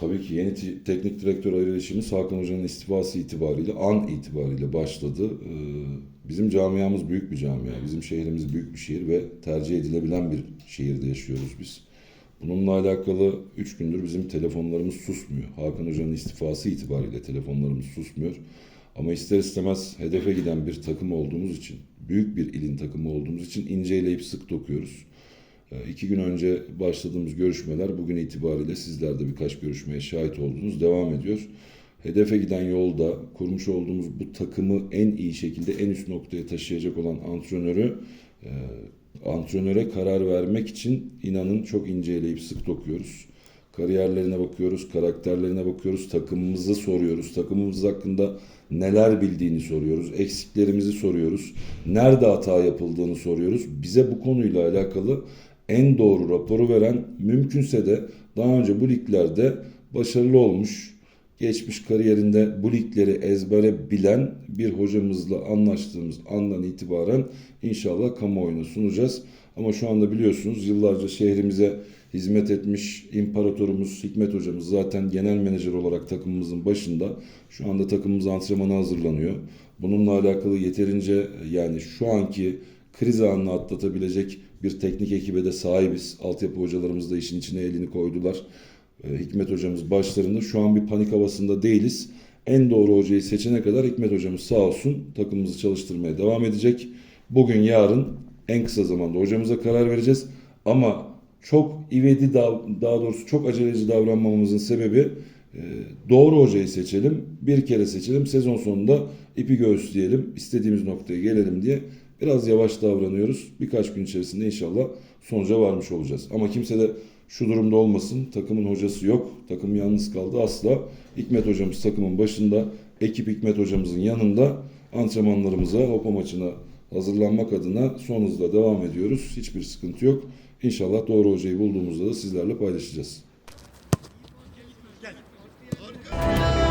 Tabii ki yeni te- teknik direktör ayrılışımız Hakan Hoca'nın istifası itibariyle, an itibariyle başladı. Ee, Bizim camiamız büyük bir camia. Bizim şehrimiz büyük bir şehir ve tercih edilebilen bir şehirde yaşıyoruz biz. Bununla alakalı 3 gündür bizim telefonlarımız susmuyor. Hakan Hoca'nın istifası itibariyle telefonlarımız susmuyor. Ama ister istemez hedefe giden bir takım olduğumuz için, büyük bir ilin takımı olduğumuz için inceleyip sık dokuyoruz. Ee, İki gün önce başladığımız görüşmeler bugün itibariyle sizler de birkaç görüşmeye şahit oldunuz. Devam ediyor. Hedefe giden yolda kurmuş olduğumuz bu takımı en iyi şekilde en üst noktaya taşıyacak olan antrenörü e, antrenöre karar vermek için inanın çok inceleyip sık dokuyoruz. Kariyerlerine bakıyoruz, karakterlerine bakıyoruz, takımımızı soruyoruz, takımımız hakkında neler bildiğini soruyoruz, eksiklerimizi soruyoruz, nerede hata yapıldığını soruyoruz. Bize bu konuyla alakalı en doğru raporu veren, mümkünse de daha önce bu liglerde başarılı olmuş, geçmiş kariyerinde bu ligleri ezbere bilen bir hocamızla anlaştığımız andan itibaren inşallah kamuoyuna sunacağız. Ama şu anda biliyorsunuz yıllarca şehrimize hizmet etmiş imparatorumuz Hikmet hocamız zaten genel menajer olarak takımımızın başında. Şu anda takımımız antrenmana hazırlanıyor. Bununla alakalı yeterince yani şu anki kriz anını atlatabilecek bir teknik ekibe de sahibiz. Altyapı hocalarımız da işin içine elini koydular. Ee, Hikmet hocamız başlarında. Şu an bir panik havasında değiliz. En doğru hocayı seçene kadar Hikmet hocamız sağ olsun takımımızı çalıştırmaya devam edecek. Bugün yarın en kısa zamanda hocamıza karar vereceğiz. Ama çok ivedi daha, doğrusu çok aceleci davranmamamızın sebebi e, doğru hocayı seçelim. Bir kere seçelim. Sezon sonunda ipi göğüsleyelim. istediğimiz noktaya gelelim diye biraz yavaş davranıyoruz. Birkaç gün içerisinde inşallah sonuca varmış olacağız. Ama kimse de şu durumda olmasın. Takımın hocası yok. Takım yalnız kaldı. Asla. Hikmet hocamız takımın başında. Ekip Hikmet hocamızın yanında. Antrenmanlarımıza, Hopa maçına hazırlanmak adına son hızla devam ediyoruz. Hiçbir sıkıntı yok. İnşallah doğru hocayı bulduğumuzda da sizlerle paylaşacağız. Gel.